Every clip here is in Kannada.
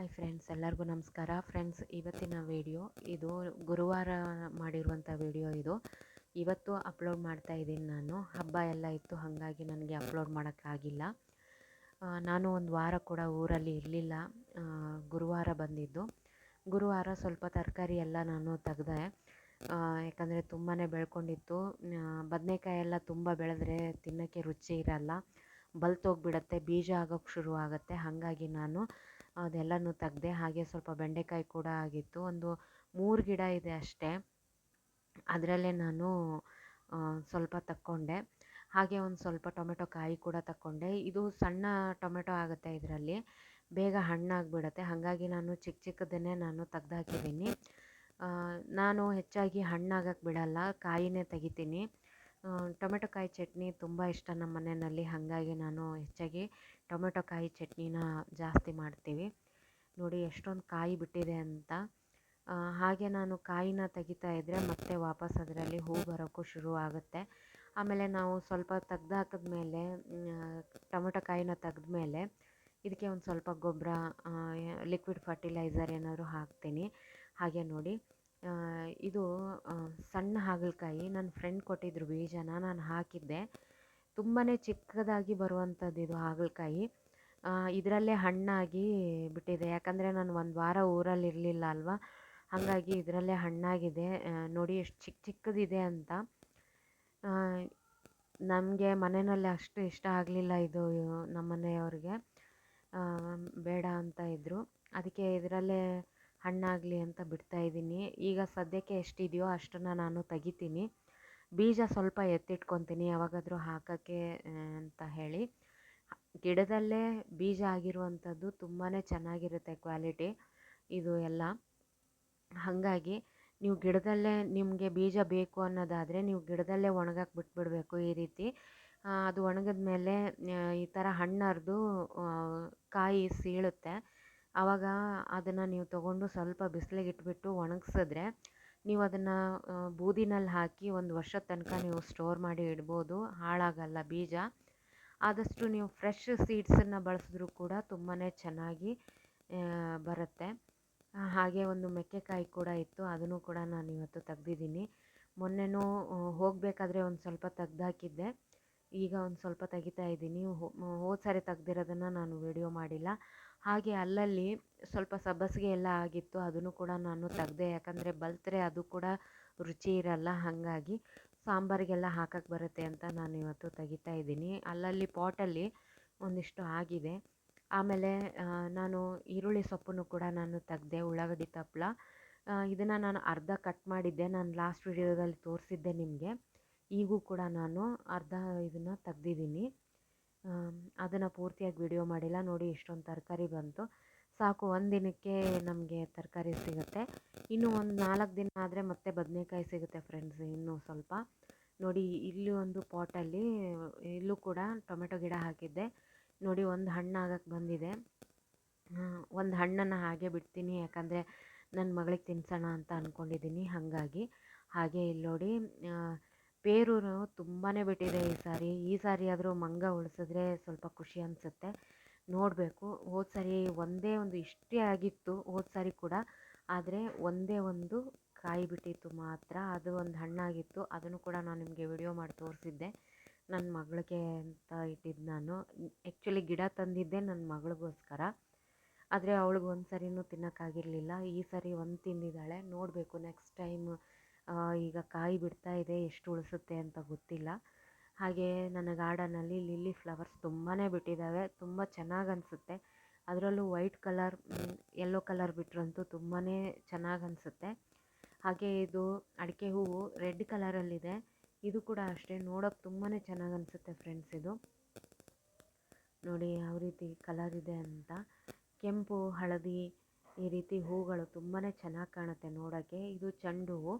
ಹಾಯ್ ಫ್ರೆಂಡ್ಸ್ ಎಲ್ಲರಿಗೂ ನಮಸ್ಕಾರ. ಫ್ರೆಂಡ್ಸ್ ಇವತ್ತಿನ ವಿಡಿಯೋ ಇದು ಗುರುವಾರ ಮಾಡಿರುವಂಥ ವಿಡಿಯೋ ಇದು. ಇವತ್ತು ಅಪ್ಲೋಡ್ ಮಾಡ್ತಾ ಇದ್ದೀನಿ ನಾನು. ಹಬ್ಬ ಎಲ್ಲ ಇತ್ತು, ಹಾಗಾಗಿ ನನಗೆ ಅಪ್ಲೋಡ್ ಮಾಡೋಕ್ಕಾಗಿಲ್ಲ ನಾನು ಒಂದು ವಾರ ಕೂಡ ಊರಲ್ಲಿ ಇರಲಿಲ್ಲ. ಗುರುವಾರ ಬಂದಿದ್ದು. ಗುರುವಾರ ಸ್ವಲ್ಪ ತರಕಾರಿ ಎಲ್ಲ ನಾನು ತೆಗೆದೆ. ಯಾಕಂದರೆ ತುಂಬಾ ಬೆಳ್ಕೊಂಡಿತ್ತು. ಬದನೆಕಾಯಿ ಎಲ್ಲ ತುಂಬ ಬೆಳೆದ್ರೆ ತಿನ್ನೋಕ್ಕೆ ರುಚಿ ಇರಲ್ಲ. ಬಲ್ತೋಗ್ಬಿಡತ್ತೆ ಬೀಜ ಆಗೋಕ್ಕೆ ಶುರು ಆಗುತ್ತೆ ಹಾಗಾಗಿ ನಾನು ಅದೆಲ್ಲನೂ ತೆಗ್ದೆ ಹಾಗೆ ಸ್ವಲ್ಪ ಬೆಂಡೆಕಾಯಿ ಕೂಡ ಆಗಿತ್ತು. ಒಂದು ಮೂರು ಗಿಡ ಇದೆ ಅಷ್ಟೇ. ಅದರಲ್ಲೇ ನಾನು ಸ್ವಲ್ಪ ತಕ್ಕೊಂಡೆ. ಹಾಗೆ ಒಂದು ಸ್ವಲ್ಪ ಟೊಮೆಟೊ ಕಾಯಿ ಕೂಡ ತಕ್ಕೊಂಡೆ. ಇದು ಸಣ್ಣ ಟೊಮೆಟೊ ಆಗುತ್ತೆ ಇದರಲ್ಲಿ. ಬೇಗ ಹಣ್ಣಾಗಿಬಿಡತ್ತೆ. ಹಾಗಾಗಿ ನಾನು ಚಿಕ್ಕ ಚಿಕ್ಕದನ್ನೇ ನಾನು ತೆಗ್ದಾಕಿದ್ದೀನಿ. ನಾನು ಹೆಚ್ಚಾಗಿ ಹಣ್ಣಾಗಕ್ಕೆ ಬಿಡಲ್ಲ. ಕಾಯಿನೇ ತೆಗಿತೀನಿ. ಟೊಮೆಟೊ ಕಾಯಿ ಚಟ್ನಿ ತುಂಬ ಇಷ್ಟ ನಮ್ಮ ಮನೆಯಲ್ಲಿ, ಹಾಗಾಗಿ ನಾನು ಹೆಚ್ಚಾಗಿ ಟೊಮೆಟೊ ಕಾಯಿ ಚಟ್ನಿನ ಜಾಸ್ತಿ ಮಾಡ್ತೀವಿ. ನೋಡಿ ಎಷ್ಟೊಂದು ಕಾಯಿ ಬಿಟ್ಟಿದೆ ಅಂತ. ಹಾಗೆ ನಾನು ಕಾಯಿನ ತೆಗಿತಾ ಇದ್ದರೆ ಮತ್ತೆ ವಾಪಸ್ ಅದರಲ್ಲಿ ಹೂ ಬರೋಕ್ಕೂ ಶುರು ಆಗುತ್ತೆ. ಆಮೇಲೆ ನಾವು ಸ್ವಲ್ಪ ತೆಗ್ದಾಕಿದ್ಮೇಲೆ ಟೊಮೆಟೊ ಕಾಯಿನ ತೆಗೆದ್ಮೇಲೆ ಇದಕ್ಕೆ ಒಂದು ಸ್ವಲ್ಪ ಗೊಬ್ಬರ ಲಿಕ್ವಿಡ್ ಫರ್ಟಿಲೈಸರ್ ಏನಾದರೂ ಹಾಕ್ತೀನಿ. ಹಾಗೆ ನೋಡಿ. ಇದು ಸಣ್ಣ ಹಾಗಲಕಾಯಿ. ನನ್ನ ಫ್ರೆಂಡ್ ಕೊಟ್ಟಿದ್ರು ಬೀಜನ, ನಾನು ಹಾಕಿದ್ದೆ. ತುಂಬಾ ಚಿಕ್ಕದಾಗಿ ಬರುವಂಥದ್ದು ಇದು ಹಾಗಲಕಾಯಿ. ಇದರಲ್ಲೇ ಹಣ್ಣಾಗಿ ಬಿಟ್ಟಿದೆ. ಯಾಕಂದರೆ ನಾನು ಒಂದು ವಾರ ಊರಲ್ಲಿ ಇರಲಿಲ್ಲ ಅಲ್ವಾ? ಹಾಗಾಗಿ ಇದರಲ್ಲೇ ಹಣ್ಣಾಗಿದೆ. ನೋಡಿ ಎಷ್ಟು ಚಿಕ್ಕ ಚಿಕ್ಕದಿದೆ ಅಂತ. ನಮಗೆ ಮನೆಯಲ್ಲಿ ಅಷ್ಟು ಇಷ್ಟ ಆಗಲಿಲ್ಲ ಇದು ನಮ್ಮ ಮನೆಯವ್ರಿಗೆ ಬೇಡ ಅಂತ ಇದ್ದರು ಅದಕ್ಕೆ ಇದರಲ್ಲೇ ಹಣ್ಣಾಗಲಿ ಅಂತ ಬಿಡ್ತಾ ಇದ್ದೀನಿ. ಈಗ ಸದ್ಯಕ್ಕೆ ಎಷ್ಟಿದೆಯೋ ಅಷ್ಟನ್ನು ನಾನು ತೆಗಿತೀನಿ. ಬೀಜ ಸ್ವಲ್ಪ ಎತ್ತಿಟ್ಕೊತೀನಿ, ಯಾವಾಗಾದರೂ ಹಾಕೋಕ್ಕೆ ಅಂತ ಹೇಳಿ. ಗಿಡದಲ್ಲೇ ಬೀಜ ಆಗಿರುವಂಥದ್ದು ತುಂಬಾ ಚೆನ್ನಾಗಿರುತ್ತೆ ಕ್ವಾಲಿಟಿ. ಇದು ಎಲ್ಲ. ಹಾಗಾಗಿ ನೀವು ಗಿಡದಲ್ಲೇ ನಿಮಗೆ ಬೀಜ ಬೇಕು ಅನ್ನೋದಾದರೆ ನೀವು ಗಿಡದಲ್ಲೇ ಒಣಗಕ್ಕೆ ಬಿಟ್ಬಿಡಬೇಕು ಈ ರೀತಿ. ಅದು ಒಣಗಿದ ಮೇಲೆ ಈ ಥರ ಹಣ್ಣರ್ದು ಕಾಯಿ ಸೀಳುತ್ತೆ. ಆವಾಗ ಅದನ್ನು ನೀವು ತೊಗೊಂಡು ಸ್ವಲ್ಪ ಬಿಸಿಲಿಗೆ ಇಟ್ಬಿಟ್ಟು ಒಣಗಿಸಿದ್ರೆ ನೀವು ಅದನ್ನು ಬೂದಿನಲ್ಲಿ ಹಾಕಿ ಒಂದು ವರ್ಷದ ತನಕ ನೀವು ಸ್ಟೋರ್ ಮಾಡಿ ಇಡ್ಬೋದು, ಹಾಳಾಗಲ್ಲ ಬೀಜ. ಆದಷ್ಟು ನೀವು ಫ್ರೆಶ್ ಸೀಡ್ಸನ್ನು ಬಳಸಿದ್ರೂ ಕೂಡ ತುಂಬಾ ಚೆನ್ನಾಗಿ ಬರುತ್ತೆ. ಹಾಗೆ ಒಂದು ಮೆಕ್ಕೆಕಾಯಿ ಕೂಡ ಇತ್ತು, ಅದನ್ನು ಕೂಡ ನಾನು ಇವತ್ತು ತೆಗ್ದಿದ್ದೀನಿ. ಮೊನ್ನೆನೂ ಹೋಗಬೇಕಾದ್ರೆ ಒಂದು ಸ್ವಲ್ಪ ತೆಗ್ದಾಕಿದ್ದೆ. ಈಗ ಒಂದು ಸ್ವಲ್ಪ ತೆಗಿತಾ ಇದ್ದೀನಿ. ಹೋದ ಸಾರಿ ತೆಗ್ದಿರೋದನ್ನು ನಾನು ವಿಡಿಯೋ ಮಾಡಿಲ್ಲ. ಹಾಗೆ ಅಲ್ಲಲ್ಲಿ ಸ್ವಲ್ಪ ಸಬ್ಬಸಿಗೆ ಎಲ್ಲ ಆಗಿತ್ತು, ಅದನ್ನು ಕೂಡ ನಾನು ತೆಗ್ದೆ. ಯಾಕಂದರೆ ಬಲ್ತ್ರೆ ಅದು ಕೂಡ ರುಚಿ ಇರಲ್ಲ, ಹಾಗಾಗಿ ಸಾಂಬಾರಿಗೆಲ್ಲ ಹಾಕಕ್ಕೆ ಬರುತ್ತೆ ಅಂತ ನಾನು ಇವತ್ತು ತೆಗಿತಾ ಇದ್ದೀನಿ. ಅಲ್ಲಲ್ಲಿ ಪಾಟಲ್ಲಿ ಒಂದಿಷ್ಟು ಆಗಿದೆ. ಆಮೇಲೆ ನಾನು ಈರುಳ್ಳಿ ಸೊಪ್ಪನ್ನು ಕೂಡ ನಾನು ತೆಗ್ದೆ, ಉಳ್ಳಾಗಡ್ಡಿ ತಪ್ಪಲ ಇದನ್ನು ನಾನು ಅರ್ಧ ಕಟ್ ಮಾಡಿದ್ದೆ. ನಾನು ಲಾಸ್ಟ್ ವಿಡಿಯೋದಲ್ಲಿ ತೋರಿಸಿದ್ದೆ ನಿಮಗೆ. ಈಗೂ ಕೂಡ ನಾನು ಅರ್ಧ ಇದನ್ನು ತೆಗ್ದಿದ್ದೀನಿ. ಅದನ್ನು ಪೂರ್ತಿಯಾಗಿ ವಿಡಿಯೋ ಮಾಡಿಲ್ಲ. ನೋಡಿ ಇಷ್ಟೊಂದು ತರಕಾರಿ ಬಂತು. ಸಾಕು, ಒಂದು ದಿನಕ್ಕೆ ನಮಗೆ ತರಕಾರಿ ಸಿಗುತ್ತೆ. ಇನ್ನು ಒಂದು ನಾಲ್ಕು ದಿನ ಆದರೆ ಮತ್ತೆ ಬದನೆಕಾಯಿ ಸಿಗುತ್ತೆ ಫ್ರೆಂಡ್ಸ್ ಇನ್ನೂ ಸ್ವಲ್ಪ. ನೋಡಿ, ಇಲ್ಲಿ ಒಂದು ಪಾಟಲ್ಲಿ ಇಲ್ಲೂ ಕೂಡ ಟೊಮೆಟೊ ಗಿಡ ಹಾಕಿದ್ದೆ. ನೋಡಿ, ಒಂದು ಹಣ್ಣು ಆಗಕ್ಕೆ ಬಂದಿದೆ. ಒಂದು ಹಣ್ಣನ್ನು ಹಾಗೆ ಬಿಡ್ತೀನಿ, ಯಾಕಂದರೆ ನನ್ನ ಮಗಳಿಗೆ ತಿನ್ಸೋಣ ಅಂತ ಅಂದ್ಕೊಂಡಿದ್ದೀನಿ ಹಾಗಾಗಿ. ಹಾಗೆ ಇಲ್ಲಿ ನೋಡಿ ಪೇರು ತುಂಬಾ ಬಿಟ್ಟಿದೆ ಈ ಸಾರಿ. ಈ ಸಾರಿ ಆದರೂ ಮಂಗ ಉಳಿಸಿದ್ರೆ ಸ್ವಲ್ಪ ಖುಷಿ ಅನಿಸುತ್ತೆ. ನೋಡಬೇಕು. ಹೋದ ಸಾರಿ ಒಂದೇ ಒಂದು ಇಷ್ಟೇ ಆಗಿತ್ತು ಹೋದ ಸಾರಿ ಕೂಡ. ಆದರೆ ಒಂದೇ ಒಂದು ಕಾಯಿ ಬಿಟ್ಟಿತ್ತು ಮಾತ್ರ. ಅದು ಒಂದು ಹಣ್ಣಾಗಿತ್ತು. ಅದನ್ನು ಕೂಡ ನಾನು ನಿಮಗೆ ವಿಡಿಯೋ ಮಾಡಿ ತೋರಿಸಿದ್ದೆ. ನನ್ನ ಮಗಳಿಗೆ ಅಂತ ಇಟ್ಟಿದ್ದು ನಾನು. ಆ್ಯಕ್ಚುಲಿ ಗಿಡ ತಂದಿದ್ದೆ ನನ್ನ ಮಗಳಿಗೋಸ್ಕರ. ಆದರೆ ಅವಳಿಗೆ ಒಂದು ಸರಿನೂ ತಿನ್ನೋಕ್ಕಾಗಿರಲಿಲ್ಲ. ಈ ಸರಿ ಒಂದು ತಿಂದಿದ್ದಾಳೆ. ನೋಡಬೇಕು. ನೆಕ್ಸ್ಟ್ ಟೈಮ್ ಈಗ ಕಾಯಿ ಬಿಡ್ತಾ ಇದೆ, ಎಷ್ಟು ಉಳಿಸುತ್ತೆ ಅಂತ ಗೊತ್ತಿಲ್ಲ. ಹಾಗೆ ನನ್ನ ಗಾರ್ಡನಲ್ಲಿ ಲಿಲ್ಲಿ ಫ್ಲವರ್ಸ್ ತುಂಬಾ ಬಿಟ್ಟಿದ್ದಾವೆ, ತುಂಬ ಚೆನ್ನಾಗಿ ಅನಿಸುತ್ತೆ. ಅದರಲ್ಲೂ ವೈಟ್ ಕಲರ್ ಯೆಲ್ಲೋ ಕಲರ್ ಬಿಟ್ರಂತೂ ತುಂಬಾ ಚೆನ್ನಾಗಿ ಅನಿಸುತ್ತೆ. ಹಾಗೆ ಇದು ಅಡಿಕೆ ಹೂವು ರೆಡ್ ಕಲರಲ್ಲಿದೆ, ಇದು ಕೂಡ ಅಷ್ಟೇ ನೋಡೋಕೆ ತುಂಬಾ ಚೆನ್ನಾಗಿ ಅನಿಸುತ್ತೆ ಫ್ರೆಂಡ್ಸ್ ಇದು. ನೋಡಿ ಯಾವ ರೀತಿ ಕಲರ್ ಇದೆ ಅಂತ. ಕೆಂಪು, ಹಳದಿ ಈ ರೀತಿ ಹೂಗಳು ತುಂಬಾ ಚೆನ್ನಾಗಿ ಕಾಣುತ್ತೆ ನೋಡೋಕ್ಕೆ ಇದು ಚೆಂಡು ಹೂವು.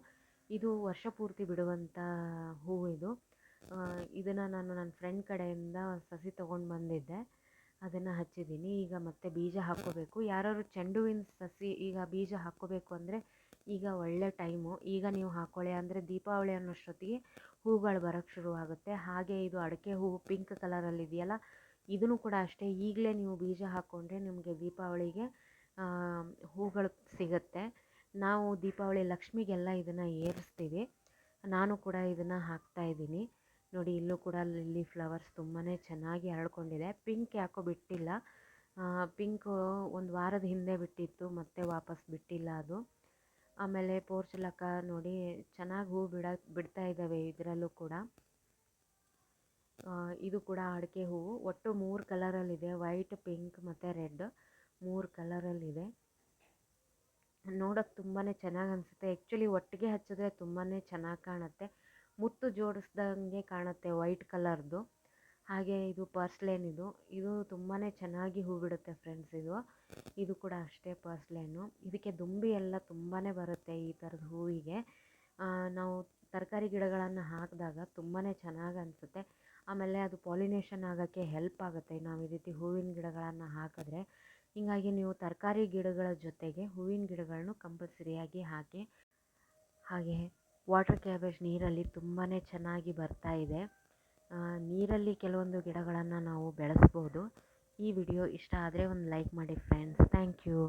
ಇದು ವರ್ಷ ಪೂರ್ತಿ ಬಿಡುವಂಥ ಹೂವು ಇದು. ಇದನ್ನು ನಾನು ನನ್ನ ಫ್ರೆಂಡ್ ಕಡೆಯಿಂದ ಸಸಿ ತೊಗೊಂಡು ಬಂದಿದ್ದೆ. ಅದನ್ನು ಹಚ್ಚಿದ್ದೀನಿ. ಈಗ ಮತ್ತೆ ಬೀಜ ಹಾಕ್ಕೋಬೇಕು. ಯಾರಾದ್ರು ಚೆಂಡು ಹೂವಿನ ಸಸಿ ಈಗ ಬೀಜ ಹಾಕೋಬೇಕು ಅಂದರೆ ಈಗ ಒಳ್ಳೆ ಟೈಮು ಈಗ ನೀವು ಹಾಕ್ಕೊಳ್ಳಿ ಅಂದರೆ ದೀಪಾವಳಿ ಅನ್ನೋಷ್ಟೊತ್ತಿಗೆ ಹೂಗಳು ಬರೋಕ್ಕೆ ಶುರು ಆಗುತ್ತೆ. ಹಾಗೆ ಇದು ಅಡಿಕೆ ಹೂವು ಪಿಂಕ್ ಕಲರಲ್ಲಿ ಇದೆಯಲ್ಲ, ಇದನ್ನು ಕೂಡ ಅಷ್ಟೇ. ಈಗಲೇ ನೀವು ಬೀಜ ಹಾಕ್ಕೊಂಡ್ರೆ ನಿಮಗೆ ದೀಪಾವಳಿಗೆ ಹೂಗಳು ಸಿಗುತ್ತೆ. ನಾವು ದೀಪಾವಳಿ ಲಕ್ಷ್ಮಿಗೆಲ್ಲ ಇದನ್ನು ಏರಿಸ್ತೀವಿ. ನಾನು ಕೂಡ ಇದನ್ನು ಹಾಕ್ತಾಯಿದ್ದೀನಿ ನೋಡಿ, ಇಲ್ಲೂ ಕೂಡ ಲಿಲ್ಲಿ ಫ್ಲವರ್ಸ್ ತುಂಬಾ ಚೆನ್ನಾಗಿ ಹರಡ್ಕೊಂಡಿದೆ. ಪಿಂಕ್ ಯಾಕೋ ಬಿಟ್ಟಿಲ್ಲ. ಪಿಂಕ್ ಒಂದು ವಾರದ ಹಿಂದೆ ಬಿಟ್ಟಿತ್ತು, ಮತ್ತೆ ವಾಪಸ್ ಬಿಟ್ಟಿಲ್ಲ ಅದು. ಆಮೇಲೆ ಪೋರ್ಚುಲಕ ನೋಡಿ, ಚೆನ್ನಾಗಿ ಹೂ ಬಿಡ, ಬಿಡ್ತಾ ಇದ್ದಾವೆ ಇದರಲ್ಲೂ ಕೂಡ. ಇದು ಕೂಡ ಅಡಿಕೆ ಹೂವು ಒಟ್ಟು ಮೂರು ಕಲರಲ್ಲಿದೆ. ವೈಟ್, ಪಿಂಕ್ ಮತ್ತು ರೆಡ್ ಮೂರು ಕಲರಲ್ಲಿದೆ. ನೋಡೋಕ್ಕೆ ತುಂಬಾ ಚೆನ್ನಾಗಿ ಅನಿಸುತ್ತೆ. ಆ್ಯಕ್ಚುಲಿ ಒಟ್ಟಿಗೆ ಹಚ್ಚಿದ್ರೆ ತುಂಬಾ ಚೆನ್ನಾಗಿ ಕಾಣುತ್ತೆ. ಮುತ್ತು ಜೋಡಿಸ್ದಂಗೆ ಕಾಣುತ್ತೆ ವೈಟ್ ಕಲರ್ದು. ಹಾಗೆ ಇದು ಪರ್ಸ್ಲೇನ್ ಇದು. ಇದು ತುಂಬಾ ಚೆನ್ನಾಗಿ ಹೂ ಬಿಡುತ್ತೆ ಫ್ರೆಂಡ್ಸ್ ಇದು. ಇದು ಕೂಡ ಅಷ್ಟೇ ಪರ್ಸ್ಲೇನು. ಇದಕ್ಕೆ ದುಂಬಿ ಎಲ್ಲ ತುಂಬಾ ಬರುತ್ತೆ ಈ ಥರದ ಹೂವಿಗೆ. ನಾವು ತರಕಾರಿ ಗಿಡಗಳನ್ನು ಹಾಕಿದಾಗ ತುಂಬಾ ಚೆನ್ನಾಗಿ ಅನಿಸುತ್ತೆ. ಆಮೇಲೆ ಅದು ಪಾಲಿನೇಷನ್ ಆಗೋಕ್ಕೆ ಹೆಲ್ಪ್ ಆಗುತ್ತೆ. ನಾವು ಈ ರೀತಿ ಹೂವಿನ ಗಿಡಗಳನ್ನು ಹಾಕಿದ್ರೆ ಹೀಗಾಗಿ ನೀವು ತರಕಾರಿ ಗಿಡಗಳ ಜೊತೆಗೆ ಹೂವಿನ ಗಿಡಗಳನ್ನು ಕಂಪಲ್ಸರಿಯಾಗಿ ಹಾಕಿ ಹಾಗೆ ವಾಟರ್ ಕ್ಯಾಬೇಜ್ ನೀರಲ್ಲಿ ತುಂಬಾ ಚೆನ್ನಾಗಿ ಬರ್ತಾ ಇದೆ. ನೀರಲ್ಲಿ ಕೆಲವೊಂದು ಗಿಡಗಳನ್ನು ನಾವು ಬೆಳೆಸ್ಬೋದು. ಈ ವಿಡಿಯೋ ಇಷ್ಟ ಆದರೆ ಒಂದು ಲೈಕ್ ಮಾಡಿ ಫ್ರೆಂಡ್ಸ್ ಥ್ಯಾಂಕ್ ಯು